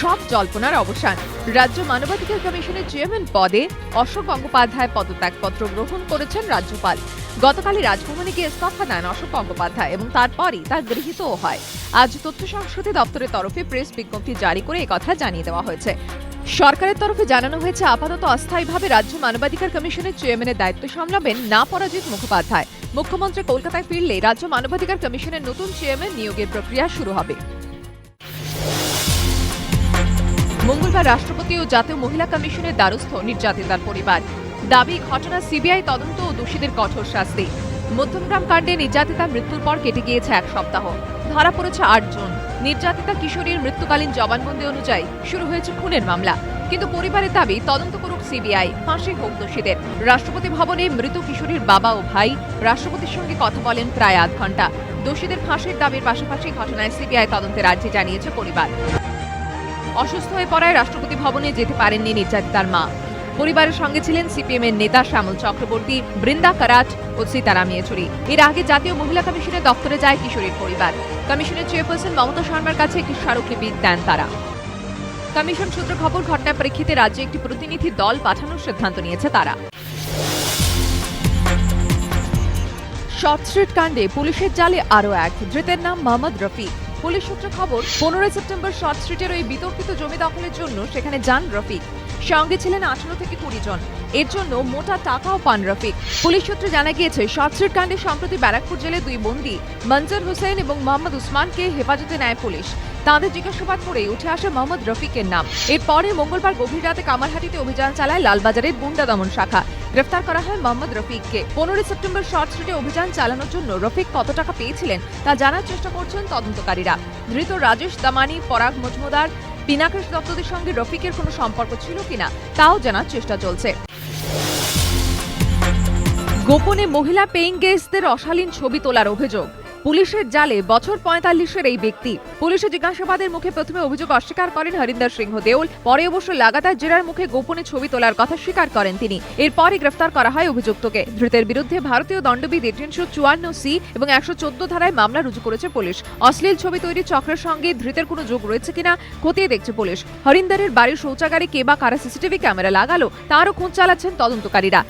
সব জল্পনার অবসান। রাজ্য মানবাধিকার কমিশনের চেয়ারম্যান পদে অশোক গঙ্গোপাধ্যায় পদত্যাগপত্র গ্রহণ করেছেন রাজ্যপাল। গতকালই রাজভবনে গিয়ে ইস্তফা দেন অশোক গঙ্গোপাধ্যায় এবং তারপরই তা গৃহীতও হয়। আজ তথ্য সংস্কৃতি দপ্তরের তরফে প্রেস বিজ্ঞপ্তি জারি করে একথা জানিয়ে দেওয়া হয়েছে। সরকারের তরফে জানানো হয়েছে, আপাতত অস্থায়ীভাবে রাজ্য মানবাধিকার কমিশনের চেয়ারম্যানের দায়িত্ব সামলাবেন না পরাজিত মুখোপাধ্যায়। মুখ্যমন্ত্রী কলকাতায় ফিরলে রাজ্য মানবাধিকার কমিশনের নতুন চেয়ারম্যান নিয়োগের প্রক্রিয়া শুরু হবে। মঙ্গলবার রাষ্ট্রপতি ও জাতীয় মহিলা কমিশনের দ্বারস্থ নির্যাতিতার পরিবার। দাবি, ঘটনা সিবিআই তদন্ত ও দোষীদের কঠোর শাস্তি। মধ্যমগ্রাম কাণ্ডে নির্যাতিতা মৃত্যুর পর কেটে গিয়েছে এক সপ্তাহ। ধরা পড়েছে আটজন নির্যাতিতা কিশোরীর মৃত্যুকালীন জবানবন্দি অনুযায়ী শুরু হয়েছে খুনের মামলা। কিন্তু পরিবারের দাবি, তদন্ত করুক সিবিআই। ফাঁসি হোক দোষীদের। রাষ্ট্রপতি ভবনে মৃত কিশোরীর বাবা ও ভাই রাষ্ট্রপতির সঙ্গে কথা বলেন প্রায় আধ ঘণ্টা দোষীদের ফাঁসির দাবির পাশাপাশি ঘটনায় সিবিআই তদন্তের আর্জি জানিয়েছে পরিবার। অসুস্থ হয়ে পড়ায় রাষ্ট্রপতি ভবনে যেতে পারেননি নির্যাতিতার মা। পরিবারের সঙ্গে ছিলেন সিপিএম এর নেতা শ্যামল চক্রবর্তী, বৃন্দা কারাট ও সীতারাম ইয়েচুরি। এর আগে জাতীয় মহিলা কমিশনের দপ্তরে যায় কিশোরীর পরিবার। কমিশনের চেয়ারপারসন মমতা শর্মার কাছে একটি স্মারকলিপি দেন তারা। কমিশন সূত্র খবর, ঘটনার প্রেক্ষিতে রাজ্যে একটি প্রতিনিধি দল পাঠানোর সিদ্ধান্ত নিয়েছে তারা। শর্ট কাণ্ডে পুলিশের জালে আরও এক। ধৃতের নাম মোহাম্মদ রফিক। পুলিশ সূত্রে খবর, পনেরোই সেপ্টেম্বর শর্ট স্ট্রিটের ওই বিতর্কিত জমি দখলের জন্য সেখানে যান রফিক। সঙ্গে ছিলেন আঠারো থেকে কুড়ি জন। এর জন্য মোটা টাকাও পান রফিক। পুলিশ সূত্রে জানা গিয়েছে স্ট্রিট কাণ্ডে সম্প্রতি ব্যারাকপুর জেলে দুই বন্দী, মঞ্জুর হোসেন এবং মোহাম্মদ উসমানকে হেফাজতে নেয় পুলিশ। তাঁদের জিজ্ঞাসাবাদ করে উঠে আসে মোহাম্মদ রফিকের নাম। এরপরে মঙ্গলবার গভীর রাতে কামারহাটিতে অভিযান চালায় লালবাজারের গুন্ডা দমন শাখা। গ্রেফতার করা হয় মোহাম্মদ রফিককে। পনেরোই সেপ্টেম্বর শর্ট স্ট্রিটে অভিযান চালানোর জন্য রফিক কত টাকা পেয়েছিলেন তা জানার চেষ্টা করছেন তদন্তকারীরা। ধৃত রাজেশ দামানি, পরাগ মজমুদার, পিনাকেশ দত্তদের সঙ্গে রফিকের কোনো সম্পর্ক ছিল কিনা তাও জানার চেষ্টা চলছে। গোপনে মহিলা পেইং গেস্টদের অশালীন ছবি তোলার অভিযোগ। পুলিশের জালে বছর পঁয়তাল্লিশের এই ব্যক্তি। পুলিশের জিজ্ঞাসাবাদের মুখে প্রথমে অভিযোগ অস্বীকার করেন হরিন্দর সিংহ দেওল পরে অবশ্য লাগাতার জেরার মুখে গোপনে ছবি তোলার কথা স্বীকার করেন তিনি। এরপরই গ্রেফতার করা হয় অভিযুক্তকে। ধৃতের বিরুদ্ধে ভারতীয় দণ্ডবিধি তিনশো চুয়ান্ন সি এবং একশো চোদ্দ ধারায় মামলা রুজু করেছে পুলিশ। অশ্লীল ছবি তৈরি চক্রের সঙ্গে ধৃতের কোনো যোগ রয়েছে কিনা খতিয়ে দেখছে পুলিশ। হরিন্দরের বাড়ির শৌচাগারে কে বা কারা সিসিটিভি ক্যামেরা লাগালো, তারও খোঁজ চালাচ্ছেন তদন্তকারীরা।